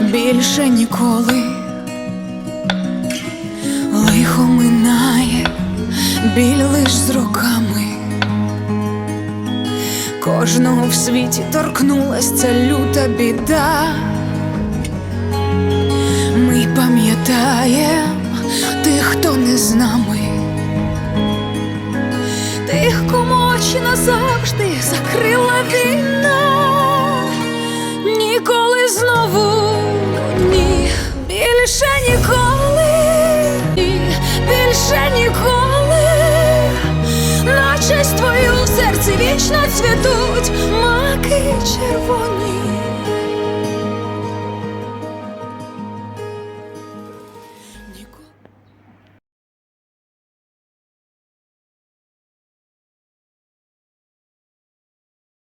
більше ніколи. Лихо минає, біль лиш з роками. Кожного в світі торкнулась ця люта біда. Ми пам'ятаєм тих, хто не з нами, тих, кому очі назавжди закрила війна. вічно цвітуть маки червоні.